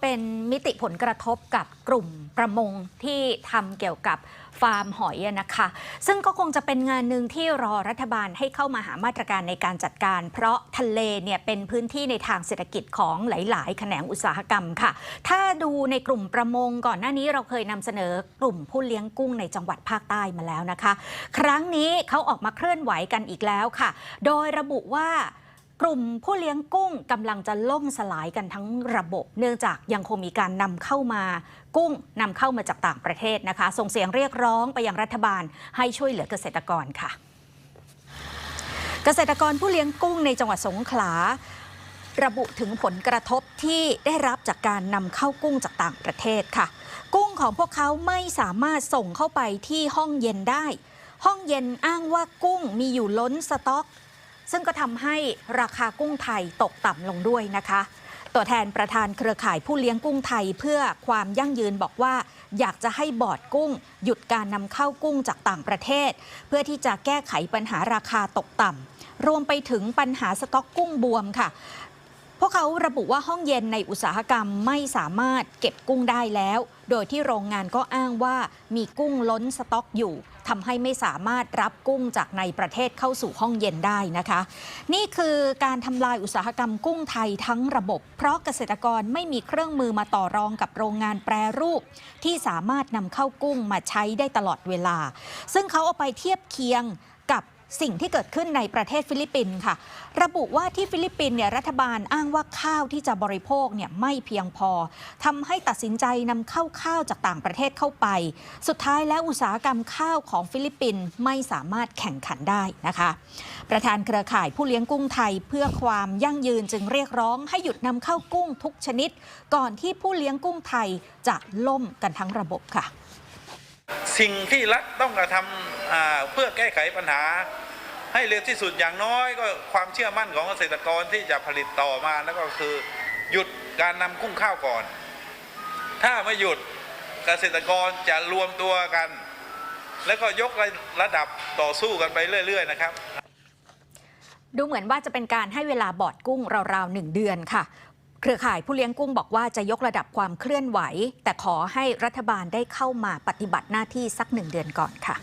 เป็นมิติผลกระทบกับกลุ่มประมงที่ทำเกี่ยวกับฟาร์มหอยนะคะ ซึ่งก็คงจะเป็นงานหนึ่งที่รอรัฐบาลให้เข้ามาหามาตรการในการจัดการ เพราะทะเลเนี่ยเป็นพื้นที่ในทางเศรษฐกิจของหลาย ๆ แขนงอุตสาหกรรมค่ะ ถ้าดูในกลุ่มประมงก่อนหน้านี้เราเคยนำเสนอกลุ่มผู้เลี้ยงกุ้งในจังหวัดภาคใต้มาแล้วนะคะ ครั้งนี้เขาออกมาเคลื่อนไหวกันอีกแล้วค่ะ โดยระบุว่า กลุ่มผู้เลี้ยงกุ้งกำลังจะล่มสลายกันทั้งระบบ เนื่องจากยังคงมีการนำเข้ามากุ้งนำเข้ามาจากต่างประเทศนะคะ ส่งเสียงเรียกร้องไปยังรัฐบาลให้ช่วยเหลือเกษตรกรค่ะ เกษตรกรผู้เลี้ยงกุ้งในจังหวัดสงขลาระบุถึงผลกระทบที่ได้รับจากการนำเข้ากุ้งจากต่างประเทศค่ะ กุ้งของพวกเขาไม่สามารถส่งเข้าไปที่ห้องเย็นได้ ห้องเย็นอ้างว่ากุ้งมีอยู่ล้นสต็อก ซึ่งก็ทำให้ราคากุ้งไทยตกต่ำลงด้วยนะคะ ตัวแทนประธานเครือข่ายผู้เลี้ยงกุ้งไทยเพื่อความยั่งยืนบอกว่า อยากจะให้บอร์ดกุ้ง หยุดการนำเข้ากุ้งจากต่างประเทศ เพื่อที่จะแก้ไขปัญหาราคาตกต่ำรวมไปถึงปัญหาสต็อกกุ้งบวมค่ะ พวกเขาระบุว่าห้องเย็นในอุตสาหกรรมไม่สามารถเก็บกุ้งได้แล้ว โดยที่โรงงานก็อ้างว่ามีกุ้งล้นสต็อกอยู่ทำให้ไม่สามารถรับกุ้งจากในประเทศเข้าสู่ห้องเย็นได้นะคะ นี่คือการทำลายอุตสาหกรรมกุ้งไทยทั้งระบบ เพราะเกษตรกรไม่มีเครื่องมือมาต่อรองกับโรงงานแปรรูป ที่สามารถนำเข้ากุ้งมาใช้ได้ตลอดเวลา ซึ่งเขาเอาไปเทียบเคียง สิ่งที่เกิดขึ้นในประเทศฟิลิปปินส์ค่ะ ระบุว่าที่ฟิลิปปินส์เนี่ยรัฐบาลอ้างว่าข้าวที่จะบริโภคเนี่ยไม่เพียงพอทำให้ตัดสินใจนำเข้าข้าวจากต่างประเทศเข้าไป สุดท้ายแล้วอุตสาหกรรมข้าวของฟิลิปปินส์ไม่สามารถแข่งขันได้นะคะ ประธานเครือข่ายผู้เลี้ยงกุ้งไทยเพื่อความยั่งยืนจึงเรียกร้องให้หยุดนำเข้ากุ้งทุกชนิด ก่อนที่ผู้เลี้ยงกุ้งไทยจะล่มกันทั้งระบบค่ะ สิ่งที่รัฐต้องกระทำเพื่อแก้ไขปัญหา ให้เร็วที่สุดอย่างน้อยก็ความเชื่อมั่นของเกษตรกรที่จะผลิตต่อมาแล้วก็คือหยุดการนำกุ้งข้าวก่อน ถ้าไม่หยุดเกษตรกรจะรวมตัวกัน แล้วก็ยกระดับต่อสู้กันไปเรื่อย ๆ นะครับ ดูเหมือนว่าจะเป็นการให้เวลาบอดกุ้งราวๆหนึ่งเดือนค่ะ เครือข่ายผู้เลี้ยงกุ้งบอกว่าจะยกระดับความเคลื่อนไหว แต่ขอให้รัฐบาลได้เข้ามาปฏิบัติหน้าที่สักหนึ่งเดือนก่อนค่ะ